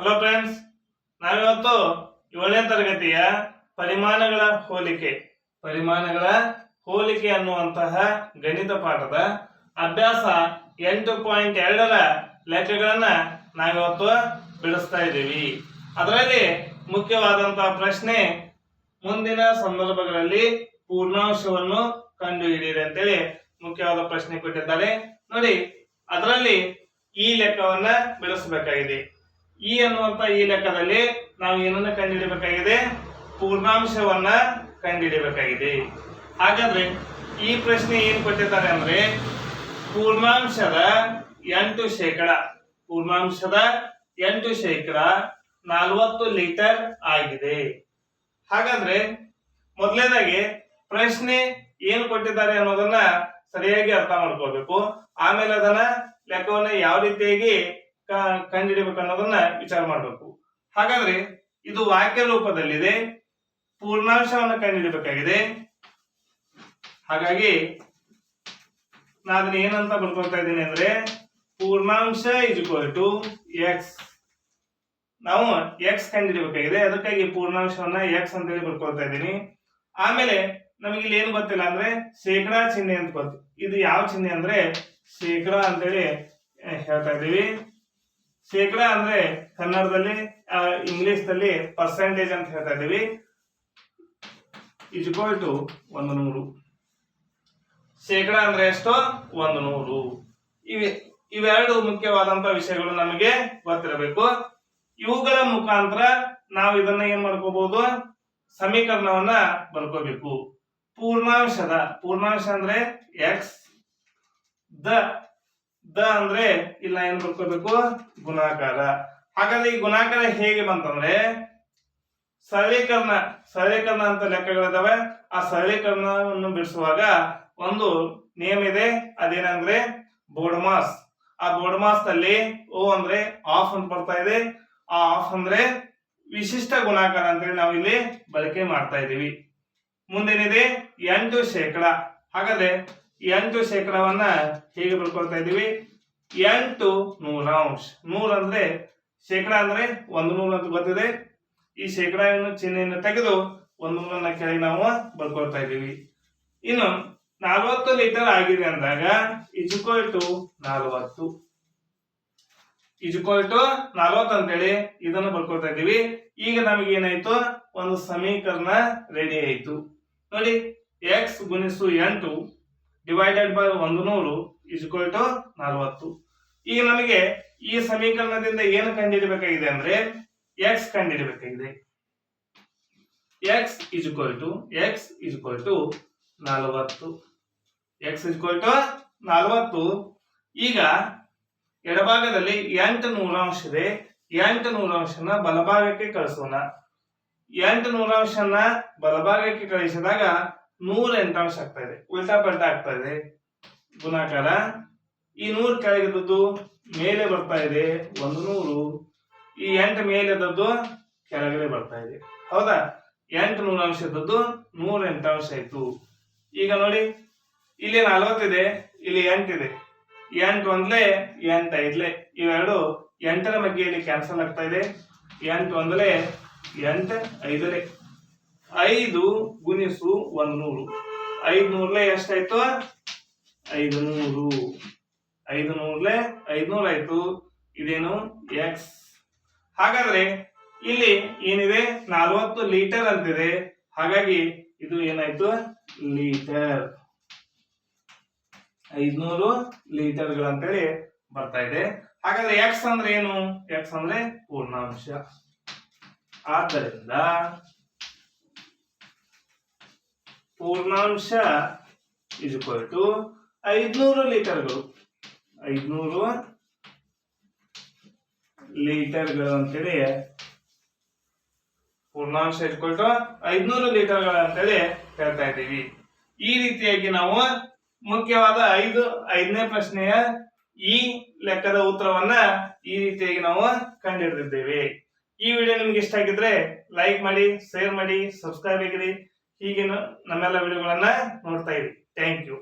Hello friends ನಾವಿವತ್ತು ಏಳನೇ ತರಗತಿಯ ಪರಿಮಾಣಗಳ ಹೋಲಿಕೆ. ಪರಿಮಾಣಗಳ ಹೋಲಿಕೆ ಅನ್ನುವಂತಹ ಗಣಿತ ಪಾಠದ ಅಭ್ಯಾಸ ಎಂಟು ಪಾಯಿಂಟ್ ಎರಡರ ಲೆಕ್ಕಗಳನ್ನ ನಾವಿವತ್ತು ಬಿಡಿಸ್ತಾ ಇದ್ದೀವಿ. ಅದರಲ್ಲಿ ಮುಖ್ಯವಾದಂತಹ ಪ್ರಶ್ನೆ, ಮುಂದಿನ ಸಂದರ್ಭಗಳಲ್ಲಿ ಪೂರ್ಣಾಂಶವನ್ನು ಕಂಡುಹಿಡಿಯಿರಿ ಅಂತೇಳಿ ಮುಖ್ಯವಾದ ಪ್ರಶ್ನೆ ಕೊಟ್ಟಿದ್ದಾರೆ. ನೋಡಿ, ಅದರಲ್ಲಿ ಈ ಲೆಕ್ಕವನ್ನ ಬಿಡಿಸಬೇಕಾಗಿದೆ. ಈ ಅನ್ನುವಂತ ಈ ಲೆಕ್ಕದಲ್ಲಿ ನಾವು ಏನನ್ನ ಕಂಡುಹಿಡಿಯಬೇಕಾಗಿದೆ? ಪೂರ್ಣಾಂಶವನ್ನ ಕಂಡುಹಿಡಿಯಬೇಕಾಗಿದೆ. ಹಾಗಾದ್ರೆ ಈ ಪ್ರಶ್ನೆ ಏನ್ ಕೊಟ್ಟಿದ್ದಾರೆ ಅಂದ್ರೆ, ಪೂರ್ಣಾಂಶದ ಎಂಟು ಶೇಕಡ, ಪೂರ್ಣಾಂಶದ ಎಂಟು ಶೇಕಡ ನಾಲ್ವತ್ತು ಲೀಟರ್ ಆಗಿದೆ. ಹಾಗಾದ್ರೆ ಮೊದಲನೇದಾಗಿ ಪ್ರಶ್ನೆ ಏನ್ ಕೊಟ್ಟಿದ್ದಾರೆ ಅನ್ನೋದನ್ನ ಸರಿಯಾಗಿ ಅರ್ಥ ಮಾಡ್ಕೋಬೇಕು ಆಮೇಲೆ ಅದನ್ನ ಲೆಕ್ಕವನ್ನ ಯಾವ ರೀತಿಯಾಗಿ ಕಂಡುಹಿಡಿಬೇಕು ಅನ್ನೋದನ್ನ ವಿಚಾರ ಮಾಡಬೇಕು. ಹಾಗಾದ್ರೆ ಇದು ವಾಕ್ಯ ರೂಪದಲ್ಲಿದೆ, ಪೂರ್ಣಾಂಶವನ್ನು ಕಂಡುಹಿಡಬೇಕಾಗಿದೆ. ಹಾಗಾಗಿ ನಾನು ಏನಂತ ಬರ್ಕೊಳ್ತಾ ಇದ್ದೀನಿ ಅಂದ್ರೆ, ಪೂರ್ಣಾಂಶ ಇಸ್ ಇಕ್ವಲ್ ಟು ಎಕ್ಸ್ ನಾವು ಎಕ್ಸ್ ಕಂಡುಹಿಡಬೇಕಾಗಿದೆ, ಅದಕ್ಕಾಗಿ ಪೂರ್ಣಾಂಶವನ್ನ ಎಕ್ಸ್ ಅಂತ ಹೇಳಿ ಬರ್ಕೊಳ್ತಾ ಇದ್ದೀನಿ. ಆಮೇಲೆ ನಮಗೆ ಇಲ್ಲಿ ಏನು ಗೊತ್ತಿಲ್ಲ ಅಂದ್ರೆ, ಶೇಕಡಾ ಚಿಹ್ನೆ ಅಂತ ಗೊತ್ತು. ಇದು ಯಾವ ಚಿಹ್ನೆ ಅಂದ್ರೆ, ಶೇಕಡಾ ಅಂತೇಳಿ ಹೇಳ್ತಾ ಇದ್ದೀವಿ. ಶೇಕಡಾ ಅಂದ್ರೆ ಕನ್ನಡದಲ್ಲಿ ಇಂಗ್ಲಿಷ್ನಲ್ಲಿ ಪರ್ಸೆಂಟೇಜ್ ಅಂತ ಹೇಳ್ತಾ ಇದ್ದೀವಿ. ಇಜ್ಕೋಲ್ ಟು ಒಂದು ನೂರು. ಶೇಕಡ ಅಂದ್ರೆ ಎಷ್ಟು? ಒಂದು ನೂರು. ಇವೆ, ಇವೆರಡು ಮುಖ್ಯವಾದಂತ ವಿಷಯಗಳು ನಮಗೆ ಗೊತ್ತಿರಬೇಕು. ಇವುಗಳ ಮುಖಾಂತರ ನಾವು ಇದನ್ನ ಏನ್ ಮಾಡ್ಕೋಬಹುದು ಸಮೀಕರಣವನ್ನ ಬರ್ಕೋಬೇಕು. ಪೂರ್ಣಾಂಶದ, ಪೂರ್ಣಾಂಶ ಅಂದ್ರೆ ಎಕ್ಸ್ ದ ದ ಅಂದ್ರೆ ಇಲ್ಲ ಏನ್ ಬರ್ಕೋಬೇಕು? ಗುಣಾಕಾರ. ಹಾಗಾದ್ರೆ ಈ ಗುಣಾಕಾರ ಹೇಗೆ ಬಂತಂದ್ರೆ, ಸರಳೀಕರಣ ಸರಳೀಕರಣ ಅಂತ ಲೆಕ್ಕಗಳಿದಾವೆ ಆ ಸರಳೀಕರಣವನ್ನು ಬಿಡಿಸುವಾಗ ಒಂದು ನಿಯಮ ಇದೆ. ಅದೇನಂದ್ರೆ ಬೋಡ್ಮಾಸ್ ಆ ಬೋಡ್ಮಾಸ್ನಲ್ಲಿ ಓ ಅಂದ್ರೆ ಆಫ್ ಅಂತ ಬರ್ತಾ ಇದೆ. ಆ ಆಫ್ ಅಂದ್ರೆ ವಿಶಿಷ್ಟ ಗುಣಾಕಾರ ಅಂತೇಳಿ ನಾವು ಇಲ್ಲಿ ಬಳಕೆ ಮಾಡ್ತಾ ಇದೀವಿ ಮುಂದೇನಿದೆ? ಎಂಟು ಶೇಕಡ. ಹಾಗಾದ್ರೆ ಎಂಟು ಶೇಕಡವನ್ನ ಹೇಗೆ ಬರ್ಕೊಳ್ತಾ ಇದೀವಿ ಎಂಟು ನೂರಾಂಶ ನೂರ ಅಂದ್ರೆ ಶೇಕಡ ಅಂದ್ರೆ ಒಂದು ನೂರ ಅಂತ ಗೊತ್ತಿದೆ. ಈ ಶೇಕಡ ಚಿಹ್ನೆಯನ್ನು ತೆಗೆದು ಒಂದು ನೂರನ್ನ ಕೆಳಗೆ ನಾವು ಬರ್ಕೊಳ್ತಾ ಇದೀವಿ ಇನ್ನು ನಲವತ್ತು ಲೀಟರ್ ಆಗಿದೆ ಅಂದಾಗ ಇಜುಕೋಲ್ ಟು ನಲವತ್ತು. ಇಜುಕೋಲ್ ಟು ನಲವತ್ತು ಅಂತೇಳಿ ಇದನ್ನು ಬರ್ಕೊಳ್ತಾ ಇದೀವಿ ಈಗ ನಮಗೆ ಏನಾಯ್ತು? ಒಂದು ಸಮೀಕರಣ ರೆಡಿ ಆಯ್ತು. ನೋಡಿ ಎಕ್ಸ್ ಗುಣಿಸು ಎಂಟು ಡಿವೈಡೆಡ್ ಬೈ ಒಂದು ನೂರು ಇಜುಕೋಲ್ ಟು ನಲವತ್ತು. ಈಗ ನಮಗೆ ಈ ಸಮೀಕರಣದಿಂದ ಏನು ಕಂಡುಹಿಡಬೇಕಾಗಿದೆ ಅಂದ್ರೆ X ಕಂಡುಹಿಡಬೇಕಾಗಿದೆ x is equal to x is equal to ನಲವತ್ತು. ಎಕ್ಸ್ ಇಸ್ ಇಕ್ವಲ್ ಟು ನಲವತ್ತು. ಈಗ ಎಡಭಾಗದಲ್ಲಿ ಎಂಟು ನೂರಾಂಶ ಇದೆ. ಎಂಟು ನೂರಾಂಶನ ಬಲಭಾಗಕ್ಕೆ ಕಳಿಸೋಣ. ಎಂಟು ನೂರಾಂಶನ ಬಲಭಾಗಕ್ಕೆ ಕಳಿಸಿದಾಗ ನೂರ ಎಂಟಾಂಶ ಆಗ್ತಾ ಇದೆ. ಉಲ್ಟಾ ಪಲ್ಟಾ ಆಗ್ತಾ ಇದೆ. ಗುಣಾಕಾರ ಈ ನೂರು ಕೆಳಗಿದ್ದದ್ದು ಮೇಲೆ ಬರ್ತಾ ಇದೆ ಒಂದು ನೂರು. ಈ ಎಂಟು ಮೇಲೆ ಇದ್ದದ್ದು ಕೆಳಗಡೆ ಬರ್ತಾ ಇದೆ. ಹೌದಾ? ಎಂಟು ನೂರಾಂಶ ಇದ್ದದ್ದು ನೂರ ಎಂಟಾಂಶ ಆಯ್ತು ಈಗ ನೋಡಿ, ಇಲ್ಲಿ ನಲ್ವತ್ತಿದೆ ಇಲ್ಲಿ ಎಂಟಿದೆ ಎಂಟು ಒಂದ್ಲೆ, ಎಂಟು ಐದ್ಲೆ. ಇವೆರಡು ಎಂಟರ ಬಗ್ಗೆ ಇಲ್ಲಿ ಕ್ಯಾನ್ಸಲ್ ಆಗ್ತಾ ಇದೆ. ಎಂಟು ಒಂದ್ಲೆ, ಎಂಟು ಐದಲೆ. ಐದು ಗುಣಿಸು ಒಂದ್ ನೂರು ಐದು ನೂರ್ಲೆ ಎಷ್ಟಾಯ್ತು? ಐದು ನೂರು ಐದು ನೂರ್ಲೆ ಐದ್ನೂರ ಆಯ್ತು. ಇದೇನು ಎಕ್ಸ್ ಹಾಗಾದ್ರೆ ಇಲ್ಲಿ ಏನಿದೆ? ನಲ್ವತ್ತು ಲೀಟರ್ ಅಂತಿದೆ. ಹಾಗಾಗಿ ಇದು ಏನಾಯ್ತು? ಲೀಟರ್. ಐದ್ನೂರು ಲೀಟರ್ಗಳಂತೇಳಿ ಬರ್ತಾ ಇದೆ. ಹಾಗಾದ್ರೆ ಎಕ್ಸ್ ಅಂದ್ರೆ ಏನು? ಎಕ್ಸ್ ಅಂದ್ರೆ ಪೂರ್ಣಾಂಶ. ಆದ್ದರಿಂದ ಪೂರ್ಣಾಂಶ ಇಸ್ ಇಕ್ವಲ್ ಟು ಐದ್ನೂರು ಲೀಟರ್ಗಳು. ಐದ್ನೂರು ಲೀಟರ್ಗಳು ಅಂತೇಳಿ ಪೂರ್ಣಾಂಶ ಇಟ್ಕೊಳ್ತು ಐದ್ನೂರು ಲೀಟರ್ಗಳು ಅಂತೇಳಿ ಹೇಳ್ತಾ ಇದ್ದೀವಿ. ಈ ರೀತಿಯಾಗಿ ನಾವು ಮುಖ್ಯವಾದ ಐದು, ಐದನೇ ಪ್ರಶ್ನೆಯ ಈ ಲೆಕ್ಕದ ಉತ್ತರವನ್ನ ಈ ರೀತಿಯಾಗಿ ನಾವು ಕಂಡುಹಿಡಿದಿದ್ದೇವೆ ಈ ವಿಡಿಯೋ ನಿಮ್ಗೆ ಇಷ್ಟ ಆಗಿದ್ರೆ ಲೈಕ್ ಮಾಡಿ ಶೇರ್ ಮಾಡಿ ಸಬ್ಸ್ಕ್ರೈಬ್ ಆಗಿರಿ. ಹೀಗೆ ನಮ್ಮೆಲ್ಲ ವಿಡಿಯೋಗಳನ್ನ ನೋಡ್ತಾ ಇರಿ. Thank you